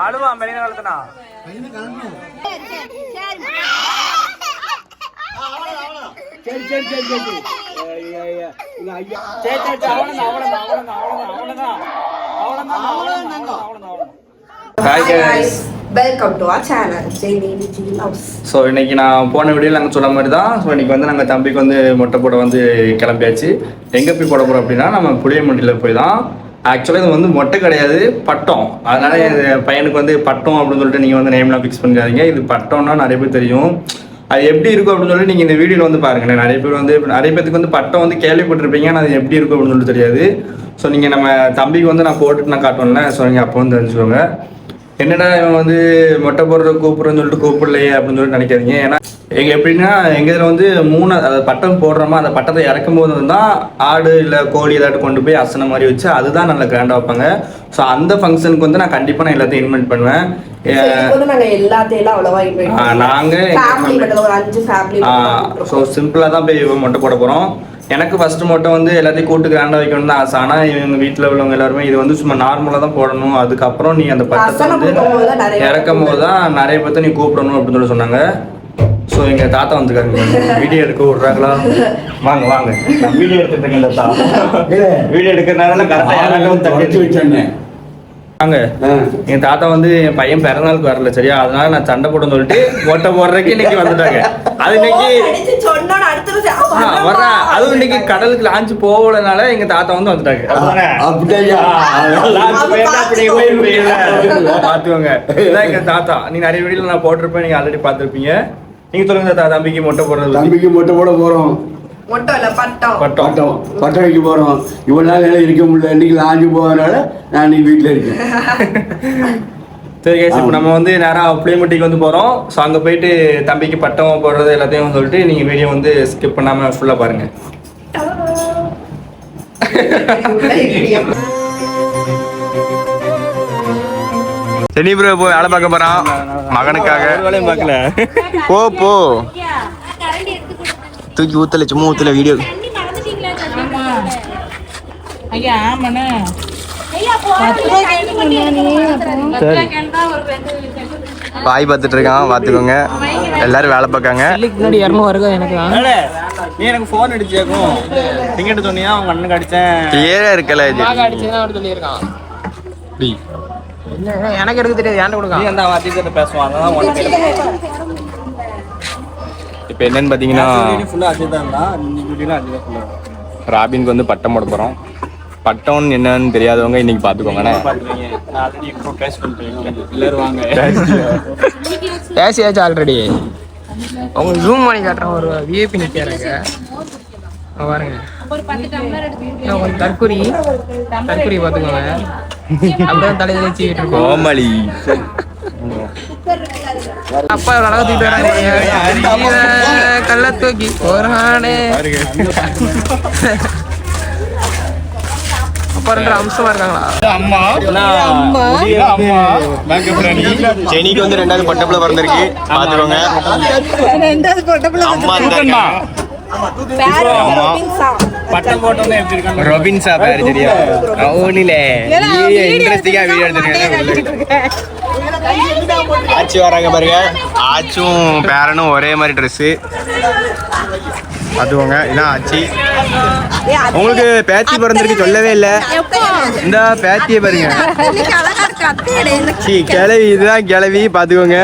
அழுவா மெலின காலத்துனா சரி சரி சரி சரி ஐயா hi welcome to channel so இன்னைக்கு நான் போன வீடியோ நாங்கள் சொன்ன மாதிரி தான் ஸோ இன்னைக்கு வந்து நாங்கள் தம்பிக்கு வந்து மொட்டை போட வந்து கிளம்பியாச்சு. எங்கே போய் போட போகிறோம் அப்படின்னா நம்ம புளியமண்டியில் போய் தான் ஆக்சுவலாக இது வந்து மொட்டை கிடையாது பட்டம். அதனால இது பையனுக்கு வந்து பட்டம் அப்படின்னு சொல்லிட்டு நீங்கள் வந்து நேம்லாம் ஃபிக்ஸ் பண்ணிடாதீங்க. இது பட்டம்னா நிறைய பேர் தெரியும். அது எப்படி இருக்கும் அப்படின்னு சொல்லி நீங்கள் இந்த வீடியோவில் வந்து பாருங்களேன். நிறைய பேர் வந்து நிறைய பேருக்கு வந்து பட்டம் வந்து கேள்விப்பட்டிருப்பீங்க. ஆனால் அது எப்படி இருக்கும் அப்படின்னு சொல்லிட்டு தெரியாது. ஸோ நீங்கள் நம்ம தம்பிக்கு வந்து நான் போட்டுட்டு நான் காட்டுவேன்ல. ஸோ நீங்கள் அப்போ வந்து தெரிஞ்சுக்கோங்க. என்னடா இவன் வந்து மொட்டை போடுற கூப்பிடுறேன்னு சொல்லிட்டு கூப்பிடலையே அப்படின்னு சொல்லிட்டு நினைக்காதீங்க. ஏன்னா எங்க எப்படின்னா எங்க இதுல வந்து மூணு அதாவது பட்டம் போடுறோமா அந்த பட்டத்தை இறக்கும் போது தான் ஆடு இல்லை கோழி ஏதாட்டு கொண்டு போய் அசன மாதிரி வச்சு அதுதான் நல்ல கிராண்டாக வைப்பாங்க. ஸோ அந்த ஃபங்க்ஷனுக்கு வந்து நான் கண்டிப்பாக நான் எல்லாத்தையும் இன்வைட் பண்ணுவேன். ஏ- வந்து நாங்க எல்லாத்தையும் அவ்வளவா invite ஆ, பண்ணல. நாங்க family மட்டும் ஒரு அஞ்சு ஃபேமிலி ஸோ சிம்பிளாக தான் போய் மொட்டை போட போகிறோம் எனக்கு ஃபர்ஸ்ட் மொட்டை வந்து எல்லாத்தையும் கூட்டு கிராண்டாக வைக்கணும் தான் ஆசை. ஆனால் இவங்க வீட்டில் உள்ளவங்க எல்லாருமே இது வந்து சும்மா நார்மலாக தான் போடணும். அதுக்கப்புறம் நீ அந்த பட்டத்தை வந்து போடும்போது தான் நிறைய இறக்கும் போது தான் நிறைய பேர்த்த நீ கூப்பிடணும் அப்படின்னு சொல்லி சொன்னாங்க. ஸோ எங்க தாத்தா வந்துருக்காங்க வீடியோ எடுக்க விட்றாங்களா? வாங்க வாங்க. வீடியோ தாத்தா. வீடியோ எடுக்கிறதுனால கரெக்டாக தொடச்சி வச்சேன்னு வாங்க. என் தாத்தா வந்து என் பையன் பிறந்தநாளுக்கு வரல சரியா? அதனால நான் சண்டை போட சொல்லிட்டு ஓட்ட போடுறதுக்கு இன்னைக்கு வந்துட்டாங்க. அது இன்னைக்கு வர்றேன் அதுவும் இன்னைக்கு கடலுக்கு லான்ச் போகலனால எங்க தாத்தா வந்து வந்துட்டாங்க? அப்படியா? பாத்துக்கோங்க. இதான் எங்க தாத்தா. நீ நிறைய வீடியோல நான் போட்டிருப்பேன் நீங்க ஆல்ரெடி பார்த்திருப்பீங்க நீங்க சொல்லுங்க தாத்தா தம்பிக்கு மொட்டை போடுறது. தம்பிக்கு மொட்டை போட போறோம். பட்டம். பட்டம். பட்டம். வைக்க போறோம். இவ்வளவு நாள் இருக்க முடியல. இன்னைக்கு லாஞ்சு போறதுனால நான் இன்னைக்கு வீட்டுல இருக்கேன். சரி guys, இப்போ நம்ம வந்து நேராக புளியம்பட்டிக்கு வந்து போகிறோம் ஸோ அங்கே போயிட்டு தம்பிக்கு பட்டம் போடுறது எல்லாத்தையும் சொல்லிட்டு நீங்கள் வீடியோ வந்து ஸ்கிப் பண்ணாமல் ஃபுல்லாக பாருங்க. சனி ப்ரோ போய் வேலை பார்க்க போறான். மகனுக்காக. வேலையும் பார்க்கல. போ போ. தூக்கி ஊத்தல சும்மா ஊத்தல வீடியோ ஐயா ஆமாண்ணே. கேட்டு பாய் பார்த்துட்டு இருக்கான் பார்த்துக்கோங்க. எல்லாரும் வேலை பார்க்காங்க. முன்னாடி இரநூறு வருது எனக்கு நீ எனக்கு ஃபோன் அடிச்சேக்கும் டிக்கெட் சொன்னியா? உங்க அண்ணனுக்கு அடிச்சேன். கிளியரா இருக்கல இது. அவர் சொல்லியிருக்கான். என்ன, எனக்கு எடுக்க தெரியாது ஏன்டா நீ கொடுக்கான் அந்த வாத்தியத்தை உனக்கு இப்போ என்னன்னு பாத்தீங்கன்னா ஃபுல்லாக அஜய் தான் ராபின்க்கு வந்து பட்டம் போட போறோம். பட்டம் என்னன்னு தெரியாதவங்க இன்னைக்கு பாத்துக்கோங்கண்ணே பேசியாச்சு ஆல்ரெடி அவங்க ஜூம் பண்ணி காட்டுறேன் ஒரு விஐபி நிற்கிறாங்க பாருங்க. கொஞ்சம் தற்குறி தற்குறி பார்த்துக்கோங்க. அப்படிதான் தலையில வச்சுக்கிட்டு இருக்கோம். கோமலி அப்பா அழகா தூக்கிட்டு கள்ள தூக்கி போறானே. அம்சமா இருக்காங்களா? செனிக்கு வந்து ரெண்டாவது பொட்டப்புல பிறந்திருக்கு. பாத்துக்கோங்க அம்மா இருந்தாங்க. ஆமா. பட்டம் ரொபின்ஸா பேரு சரியா அவனில. இன்ட்ரெஸ்டிங்கா வீடியோ எடுத்துருக்கேன் ஆச்சி வராங்க பாருங்க. ஆச்சும் பேரனும் ஒரே மாதிரி ட்ரெஸ்ஸு பார்த்துக்கோங்க இதான் ஆச்சி. உங்களுக்கு பேத்தி பிறந்திருக்கு சொல்லவே இல்லை. இந்த பேத்தியை பாருங்க. கிளவி இதுதான் கிளவி பார்த்துக்கோங்க.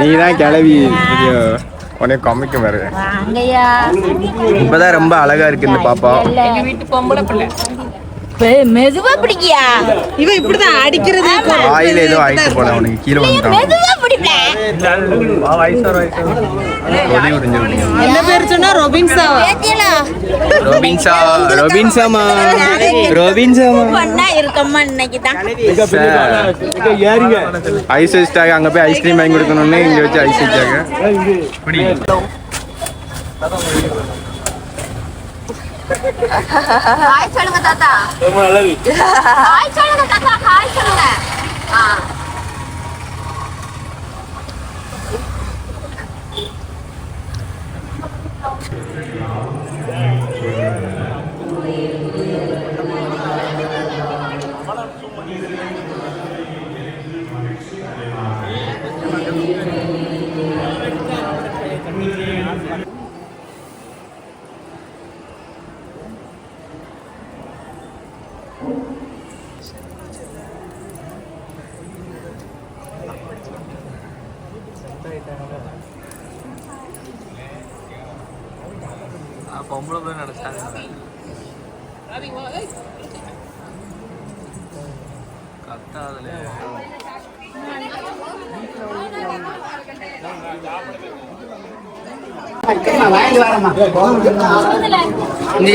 நீங்க தான் கிளவி உனக்கு காமிக்க பாருங்க இப்பதான் ரொம்ப அழகா இருக்கு இந்த பாப்பா. மெதுவா பிடிக்கியா? இவன் இப்படிதான் அடிக்கிறது வாயில ஏதோ ஆயிட்டு போல அவனுக்கு கீழே வந்துட்டான். மெதுவா பிடிப்பேன் என்ன பேர் சொன்னா? ரொபின்ஸா. ஏத்தியலா ரொபின்ஸா ரொபின்ஸாமா ரொபின்ஸாமா பண்ணா இருக்கம்மா இன்னைக்கு தான் ஐஸ் வச்சுட்டாங்க அங்க போய் ஐஸ்கிரீம் வாங்கி கொடுக்கணும்னு இங்க வச்சு ஐஸ் வச்சாங்க. ஹாய் சொல்லுங்க தாத்தா. ஹாய் சொல்லுங்க தாத்தா ஹாய் சொல்லுங்க. ஆ. பொம்பளை பிள்ளை நினைச்சாங்க. கத்தாதுல. இந்த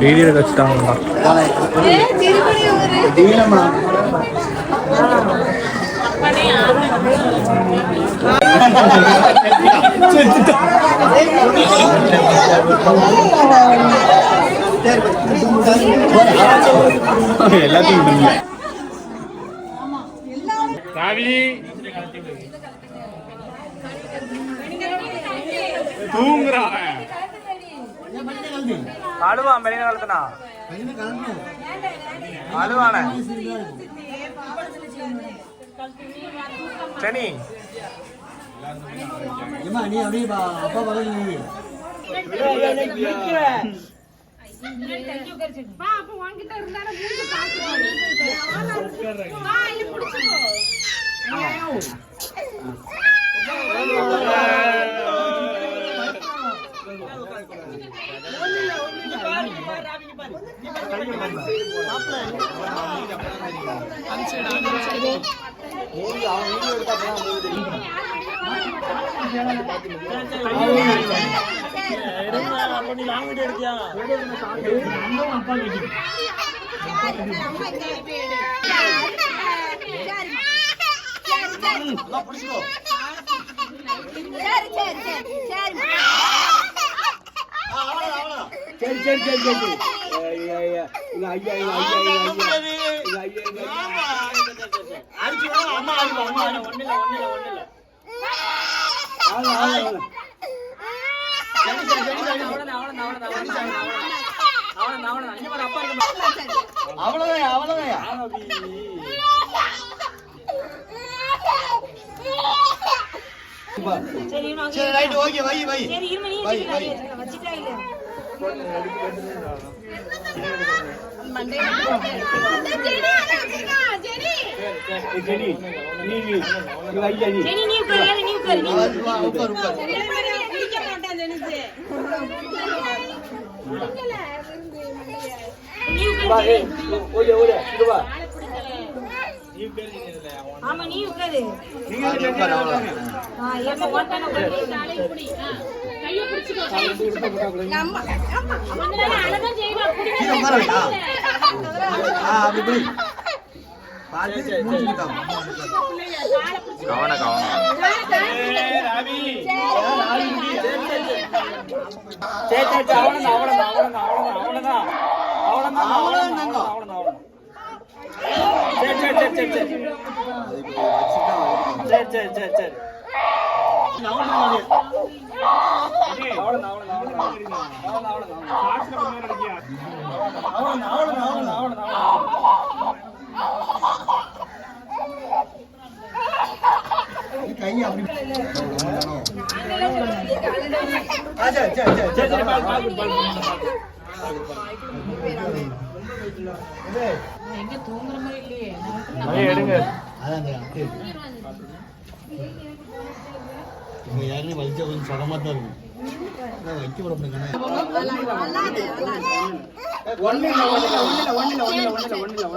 வீடியோல வச்சுட்டாங்கம்மா செத்துட்டான் எல்லாத்தையும் சாவி தூங்குறான் அழுவா மெலின கலத்துனா அழுவான நீ அப்படியே அப்பா பக்கம் வா அப்ப உன்கிட்ட இருந்தானே மூஞ்சி அப்ப நீ லாங் வீடியோ எடுத்தியா அம்மாவும் அப்பா சரி சரி சரி சரி ஐயா ஐயா ஐயா ஐயா ஐயா ஐயா ஐயா அடிச்சு அம்மா அடிச்சு அம்மா ஒண்ணு இல்ல ஒண்ணு இல்ல ஒண்ணு இல்ல அவ்வளவுதான் அவ்வளவுதான் சரி ரைட் ஓகே வை வை. வை வை. ஜெனி நீ நீ வை ஜெனி நீ உட்காரு நீ உட்காரு. நீ உட்காரு. ஆமா நீ உட்காரு நம்ம பிடி. ஆ, கையை பிடிச்சுக்கோ, கையை பிடிச்சுக்கோ. கொஞ்ச நேரம் அழகா செய்வா, பிடிங்க. கீழே உட்கார வைடா. ஆ அப்படி போய் பார்த்து மூஞ்சி காமி. கவன கவனம் அவ்வளவுதான் தங்கம். கை அப்படி சரி, சரி, சரி, பால், பால், யாருமே வலிச்சா கொஞ்சம் தான் இருக்கும் வைக்க விட முடியுங்க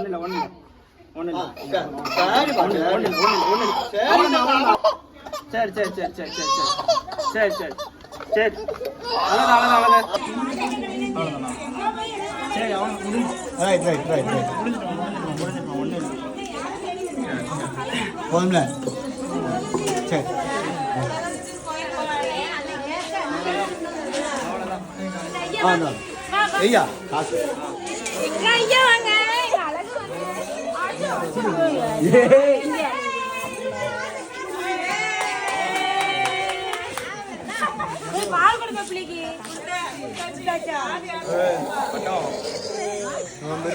இல்ல சரி. சரி சரி சரி. சரி சரி சரி சரி சரி சரி. அழகு அழகு அழகு சரி அவன் ரைட் ரைட் ரைட் ரைட் போதும்ல? சரி. ஆ இந்தா. ஐயா காசு. ஐயா வாங்க.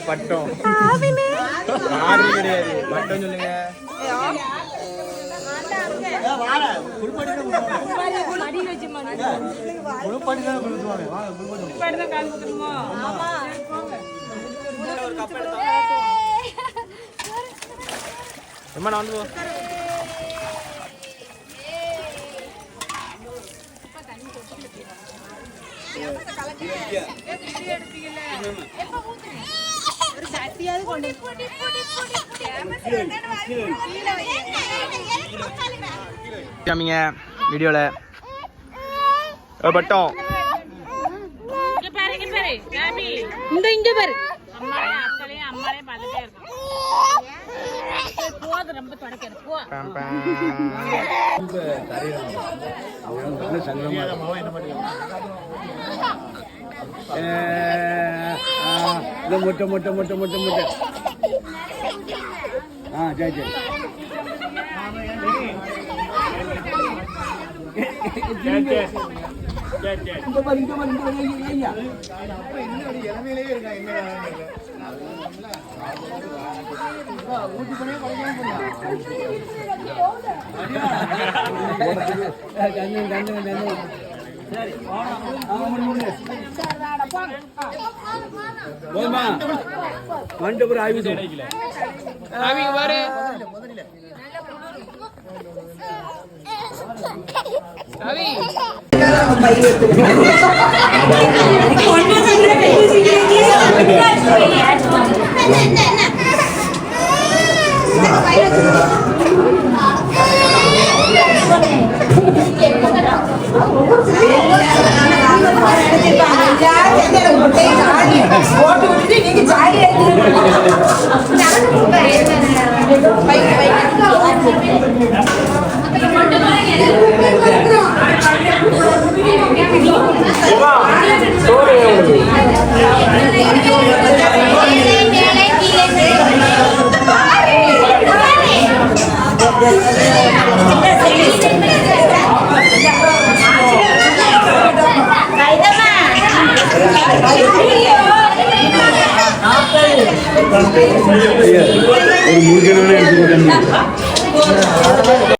பட்டம் கிடையாது பட்டம் சொல்லுங்க ஒரு கப் எடுத்தோம் எம்மா நான் வந்து காமிங்க வீடியோவில் பட்டம். இங்க பாரு இங்க பாரு ராபி இந்த இங்க பாரு அம்மாளையும் அக்களையும் அம்மாளையும் பார்த்துட்டே இருக்கும் சரி, போதும் ரொம்ப தொடக்கிறது போ. பம், பம். முட்டை முட்டை முட்டை முட்டை முட்டை. ஆ சரி சரி இங்க பாரு இங்க பாரு இங்க பாரு ஐயா, ஐயா கண்ணு கண்ணு கண்ணு சரி ஆ முடி கண்ணு போதுமா ஆயுதம் பாரு விட்டுட்டு நீங்க Sorry.